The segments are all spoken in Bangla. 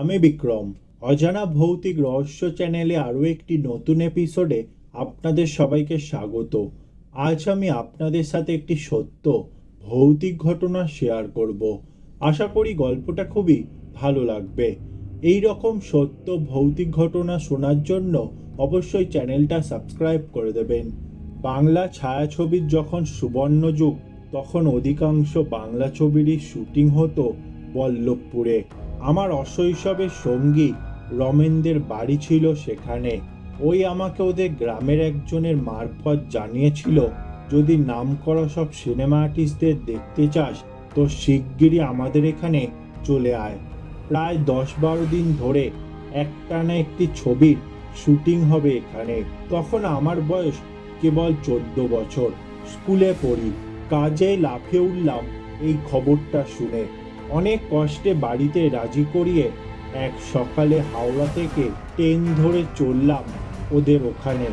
আমি বিক্রম। অজানা ভৌতিক রহস্য চ্যানেলে আরও একটি নতুন এপিসোডে আপনাদের সবাইকে স্বাগত। আজ আমি আপনাদের সাথে একটি সত্য, ভৌতিক ঘটনা শেয়ার করব। আশা করি গল্পটা খুবই ভালো লাগবে। এই রকম সত্য, ভৌতিক ঘটনা শোনার জন্য অবশ্যই চ্যানেলটা সাবস্ক্রাইব করে দেবেন। বাংলা ছায়াছবির যখন সুবর্ণ যুগ, তখন অধিকাংশ বাংলা ছবিরই শুটিং হতো বল্লভপুরে। আমার অশৈশবের সঙ্গী রমেনদের বাড়ি ছিল সেখানে। ওই আমাকে ওদের গ্রামের একজনের মারফত জানিয়েছিল, যদি নামকরা সব সিনেমা আর্টিস্টদের দেখতে চাস, তো শিগগিরই আমাদের এখানে চলে আয়। প্রায় দশ বারো দিন ধরে একটানা একটি ছবির শুটিং হবে এখানে। তখন আমার বয়স কেবল চোদ্দ বছর। স্কুলে পড়ি, কাজে লাফিয়ে উঠলাম এই খবরটা শুনে। অনেক কষ্টে বাড়িতে রাজি করিয়ে এক সকালে হাওড়া থেকে ট্রেন ধরে চললাম ওদের ওখানে।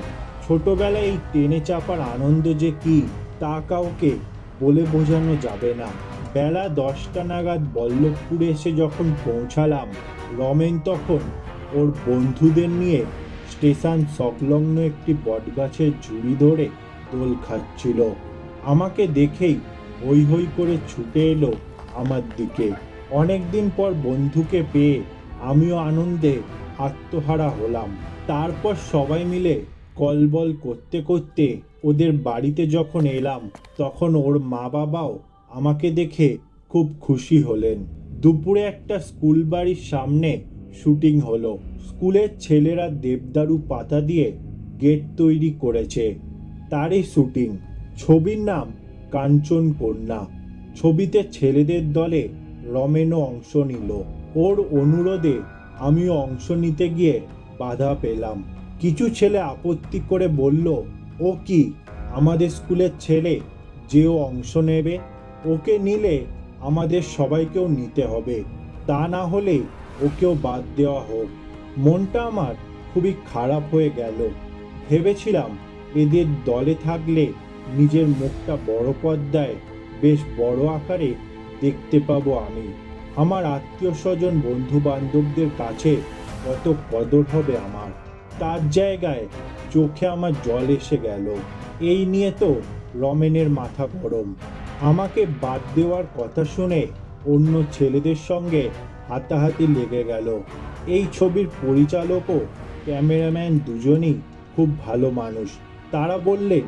ছোটবেলায় এই ট্রেনে চাপার আনন্দ যে কি, তা কাউকে বলে বোঝানো যাবে না। বেলা দশটা নাগাদ বল্লভপুরে এসে যখন পৌঁছালাম, রমেন তখন ওর বন্ধুদের নিয়ে স্টেশন সংলগ্ন একটি বটগাছের ঝুড়ি ধরে দোল খাচ্ছিল। আমাকে দেখেই হই হই করে ছুটে এলো আমার দিকে। অনেকদিন পর বন্ধুকে পেয়ে আমিও আনন্দে আত্মহারা হলাম। তারপর সবাই মিলে কলবল করতে করতে ওদের বাড়িতে যখন এলাম, তখন ওর মা বাবাও আমাকে দেখে খুব খুশি হলেন। দুপুরে একটা স্কুল বাড়ির সামনে শুটিং হলো। স্কুলের ছেলেরা দেবদারু পাতা দিয়ে গেট তৈরি করেছে। তারই শুটিং। ছবির নাম কাঞ্চন কন্যা ছবিতে ছেলেদের দলে রমেনও অংশ নিল। ওর অনুরোধে আমিও অংশ নিতে গিয়ে বাধা পেলাম। কিছু ছেলে আপত্তি করে বলল, ও কি, আমাদের স্কুলের ছেলে, যেও অংশ নেবে? ওকে নিলে আমাদের সবাইকেও নিতে হবে। তা না হলে ওকেও বাদ দেওয়া হোক। মনটা আমার খুবই খারাপ হয়ে গেল। ভেবেছিলাম এদের দলে থাকলে নিজের মুখটা বড় পর্দায় বেশ বড় আকারে দেখতে পাবো আমি। আমার আত্মীয় স্বজন বন্ধু বান্ধবদের কাছে কত কদর হবে আমার। তার জায়গায় চোখে আমার জল এসে গেল। এই নিয়ে তো রমেনের মাথা গরম। আমাকে বাদ দেওয়ার কথা শুনে অন্য ছেলেদের সঙ্গে হাতাহাতি লেগে গেল। এই ছবির পরিচালক ও ক্যামেরাম্যান দুজনই খুব ভালো মানুষ। তারা বললেন,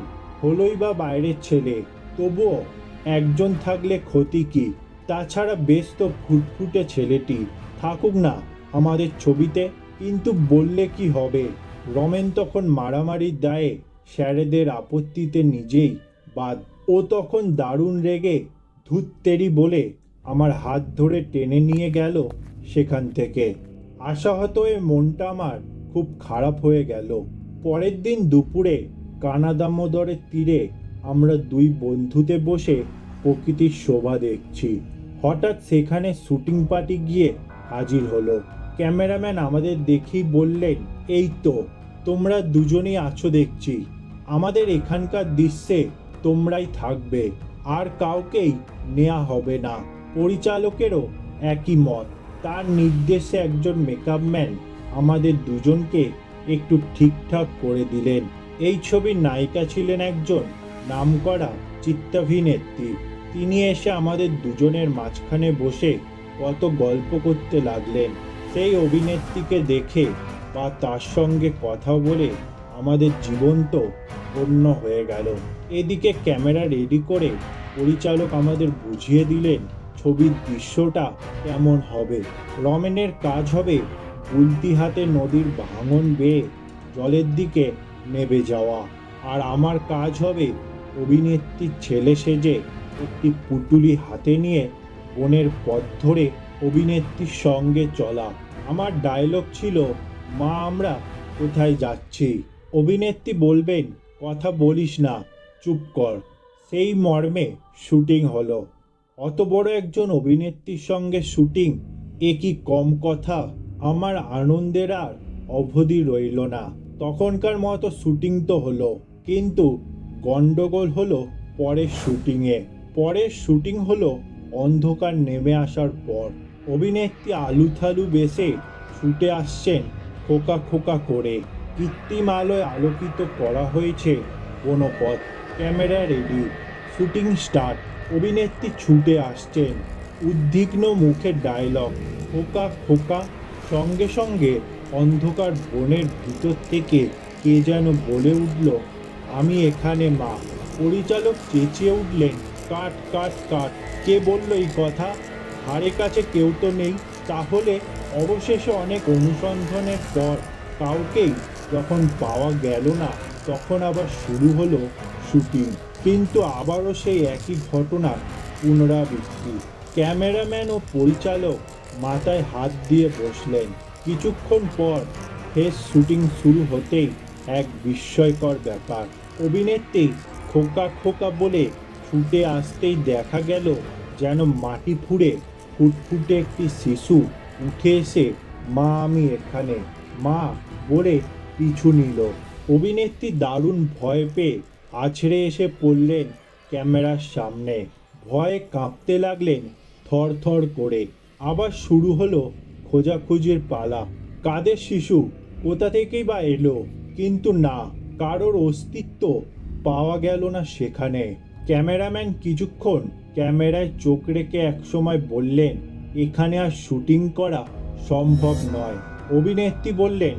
হলোই বা বাইরের ছেলে, তবুও একজন থাকলে ক্ষতি কি? তাছাড়া বেশ তো ফুটফুটে ছেলেটি। থাকুক না আমাদের ছবিতে, কিন্তু বললে কি হবে? রমেন তখন মারামারির দায়ে স্যারেদের আপত্তিতে নিজেই বাদ। ও তখন দারুণ রেগে ধুত্তেরি বলে আমার হাত ধরে টেনে নিয়ে গেল সেখান থেকে। আশাহত হয়ে মনটা আমার খুব খারাপ হয়ে গেল। পরের দিন দুপুরে কানা দামোদরের তীরে আমরা দুই বন্ধুতে বসে প্রকৃতির শোভা দেখছি। হঠাৎ সেখানে শুটিং পার্টি গিয়ে হাজির হলো। ক্যামেরাম্যান আমাদের দেখেই বললেন, এই তো, তোমরা দুজনেই আছো দেখছি। আমাদের এখানকার দৃশ্যে তোমরাই থাকবে। আর কাউকেই নেওয়া হবে না। পরিচালকেরও একই মত। তার নির্দেশে একজন মেকআপ ম্যান আমাদের দুজনকে একটু ঠিকঠাক করে দিলেন। এই ছবির নায়িকা ছিলেন একজন নামকরা চিত্তাভিনেত্রী। তিনি এসে আমাদের দুজনের মাঝখানে বসে কত গল্প করতে লাগলেন। সেই অভিনেত্রীকে দেখে বা তার সঙ্গে কথা বলে আমাদের জীবন তো ধন্য হয়ে গেল। এদিকে ক্যামেরা রেডি করে পরিচালক আমাদের বুঝিয়ে দিলেন ছবির দৃশ্যটা কেমন হবে। রমেনের কাজ হবে গুলতি হাতে নদীর ভাঙন বেয়ে জলের দিকে নেবে যাওয়া। আর আমার কাজ হবে অভিনেত্রীর ছেলে সেজে একটি পুটুলি হাতে নিয়ে বনের পথ ধরে অভিনেত্রীর সঙ্গে চলা। আমার ডায়লগ ছিল, মা, আমরা কোথায় যাচ্ছি? অভিনেত্রী বলবেন, কথা বলিস না, চুপ কর। সেই মর্মে শুটিং হলো। অত বড় একজন অভিনেত্রীর সঙ্গে শুটিং, এ কি কম কথা? আমার আনন্দের আর অবধি রইল না। তখনকার মতো শুটিং তো হলো, কিন্তু গন্ডগোল হলো পরের শুটিংয়ে। পরের শুটিং হলো অন্ধকার নেমে আসার পর। অভিনেত্রী আলুথালু বেসে ছুটে আসছেন খোকা খোকা করে। কৃত্রিম আলোয় আলোকিত করা হয়েছে কোনো পথ। Camera ready. Shooting start. অভিনেত্রী ছুটে আসছেন। উদ্বিগ্ন মুখের ডায়লগ। খোকা খোকা, সঙ্গে সঙ্গে অন্ধকার বনের ভিতর থেকে কে যেন বলে উঠল আমি এখানে মা। পরিচালক চেঁচিয়ে উঠলেন, কাট কাট কাট। কে বলল এই কথা? ধারে কাছে কেউ তো নেই। তাহলে অবশেষে অনেক অনুসন্ধানের পর কাউকেই যখন পাওয়া গেল না, তখন আবার শুরু হলো শুটিং। কিন্তু আবারও সেই একই ঘটনার পুনরাবৃত্তি। ক্যামেরাম্যান ও পরিচালক মাথায় হাত দিয়ে বসলেন। কিছুক্ষণ পর ফের শুটিং শুরু হতেই এক বিস্ময়কর ব্যাপার। অভিনেত্রী খোকা খোকা বলে ছুটে আসতেই দেখা গেল যেন মাটি ফুঁড়ে ফুটফুটে একটি শিশু উঠে এসে, মা, আমি এখানে। মা, বলে পিছু নিল। অভিনেত্রী দারুণ ভয় পেয়ে আছড়ে এসে পড়লেন ক্যামেরার সামনে। ভয়ে কাঁপতে লাগলেন থর থর করে। আবার শুরু হলো খোঁজাখুঁজির পালা। কাদের শিশু? কোথা থেকেই বা এলো? কিন্তু না, কারোর অস্তিত্ব পাওয়া গেল না সেখানে। ক্যামেরাম্যান কিছুক্ষণ ক্যামেরায় চোখ রেখে একসময় বললেন, এখানে আর শুটিং করা সম্ভব নয়। অভিনেত্রী বললেন,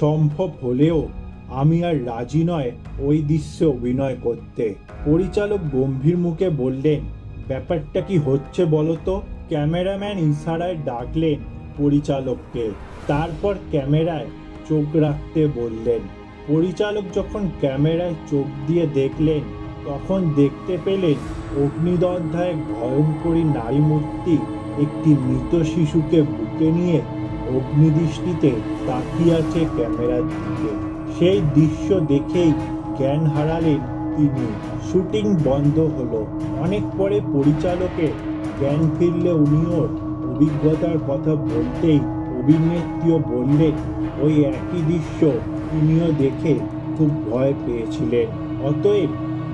সম্ভব হলেও আমি আর রাজি নয় ওই দৃশ্যে অভিনয় করতে। পরিচালক গম্ভীর মুখে বললেন, ব্যাপারটা কি হচ্ছে বলো তো? ক্যামেরাম্যান ইশারায় ডাকলেন পরিচালককে। তারপর ক্যামেরায় চোখ রাখতে বললেন পরিচালক যখন ক্যামেরায় চোখ দিয়ে দেখলেন, তখন দেখতে পেলেন অগ্নিদগ্ধা ভয়ঙ্করী নারী মূর্তি একটি মৃত শিশুকে বুকে নিয়ে অগ্নিদৃষ্টিতে তাকিয়ে আছে ক্যামেরার দিকে। সেই দৃশ্য দেখেই জ্ঞান হারালেন তিনি। শুটিং বন্ধ হলো। অনেক পরে পরিচালকের জ্ঞান ফিরলে উনিও অভিজ্ঞতার কথা বলতেই অভিনেত্রীও বললেন, ওই একই দৃশ্য তিনিও দেখে খুব ভয় পেয়েছিলেন। অতএব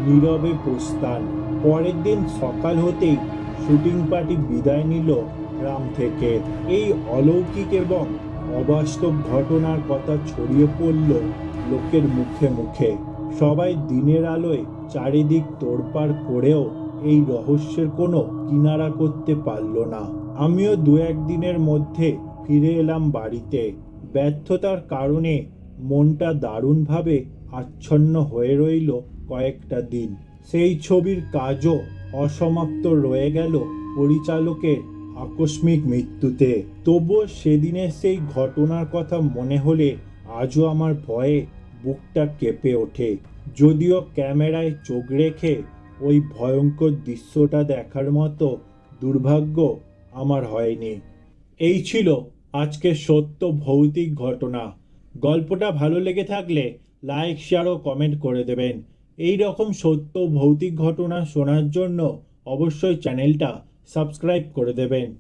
নীরবে প্রস্থান। পরের দিন সকাল হতেই শুটিং পার্টি বিদায় নিল গ্রাম থেকে। এই অলৌকিক এবং অবাস্তব ঘটনার কথা ছড়িয়ে পড়ল লোকের মুখে মুখে। সবাই দিনের আলোয় চারিদিক তোড়পাড় করেও এই রহস্যের কোনো কিনারা করতে পারল না। আমিও দু একদিনের মধ্যে ফিরে এলাম বাড়িতে। ব্যর্থতার কারণে মনটা দারুণভাবে আচ্ছন্ন হয়ে রইল কয়েকটা দিন। সেই ছবির কাজও অসমাপ্ত রয়ে গেল পরিচালকের আকস্মিক মৃত্যুতে। তবুও সেদিনের সেই ঘটনার কথা মনে হলে আজও আমার ভয়ে বুকটা কেঁপে ওঠে। যদিও ক্যামেরায় চোখ রেখে ওই ভয়ঙ্কর দৃশ্যটা দেখার মতো দুর্ভাগ্য আমার হয়নি। এই ছিল আজকে সত্য ভৌতিক ঘটনা। গল্পটা ভালো লেগে থাকলে লাইক শেয়ার ও কমেন্ট করে দেবেন। এই রকম সত্য ভৌতিক ঘটনা শোনার জন্য অবশ্যই চ্যানেলটা সাবস্ক্রাইব করে দেবেন।